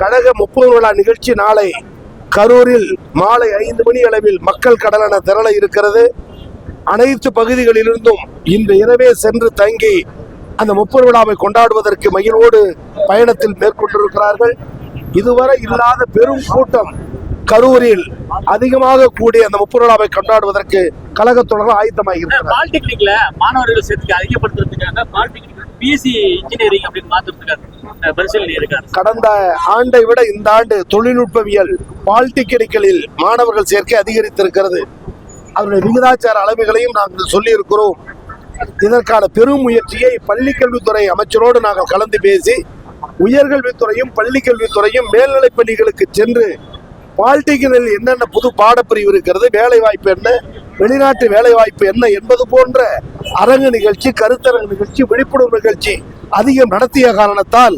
கழக முப்பது விழா நிகழ்ச்சி நாளை கரூரில் மாலை ஐந்து மணி அளவில் மக்கள் கடலென திரள இருக்கிறது. அனைத்து பகுதிகளிலிருந்தும் இந்த இரவே சென்று தங்கி அந்த முப்பது விழாவை கொண்டாடுவதற்கு மகிழ்வோடு பயணத்தில் மேற்கொண்டிருக்கிறார்கள். இதுவரை இல்லாத பெரும் கூட்டம் கரூரில் அதிகமாக கூடி அந்த முப்பது விழாவை கொண்டாடுவதற்கு கழகத்தோழர்கள் ஆயத்தமாக இருக்கிறார் மாணவர்கள் சேர்த்துக்கு அதிகப்படுத்துறதுக்காக பிஎஸ்சி இன்ஜினியரிங் அப்படின்னு மாத்துறதுக்காக பரிசீலனை இருக்காரு கடந்த ஆண்டை விட இந்த ஆண்டு தொழில்நுட்பவியல் பாலிடெக்னிக்கலில் மாணவர்கள் சேர்க்கை அதிகரித்திருக்கிறது. அதனுடைய விகிதாச்சார அளவுகளையும் நாங்கள் சொல்லியிருக்கிறோம். இதற்கான பெரும் முயற்சியை பள்ளிக்கல்வித்துறை அமைச்சரோடு நாங்கள் கலந்து பேசி உயர்கல்வித்துறையும் பள்ளிக்கல்வித்துறையும் மேல்நிலைப் பள்ளிகளுக்கு சென்று பாலிடெக்னிக்கில் என்னென்ன புது பாடப்பிரிவு இருக்கிறது வேலை வாய்ப்பு என்ன வெளிநாட்டு வேலை வாய்ப்பு என்ன என்பது போன்ற அரங்கு நிகழ்ச்சி கருத்தரங்கு நிகழ்ச்சி விழிப்புணர்வு நிகழ்ச்சி அதிகம் நடத்திய காரணத்தால்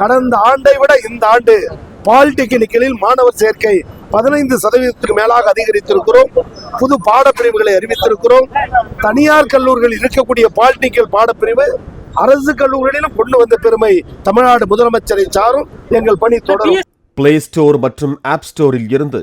கடந்த ஆண்டை விட இந்த ஆண்டு பாலிடெக்னிக்கலில் மாணவர் சேர்க்கை பதினைந்து சதவீதத்துக்கு மேலாக அதிகரித்திருக்கிறோம். புது பாடப்பிரிவுகளை அறிவித்திருக்கிறோம். தனியார் கல்லூரிகள் இருக்கக்கூடிய பாலிடெக்னிக்கல் பாடப்பிரிவு அரசு கல்லூரிகளிலும் கொண்டு வந்த பெருமை தமிழ்நாடு முதலமைச்சரை சாரும் எங்கள் பணி தொடரும். பிளே ஸ்டோர் மற்றும் ஆப் ஸ்டோரில் இருந்து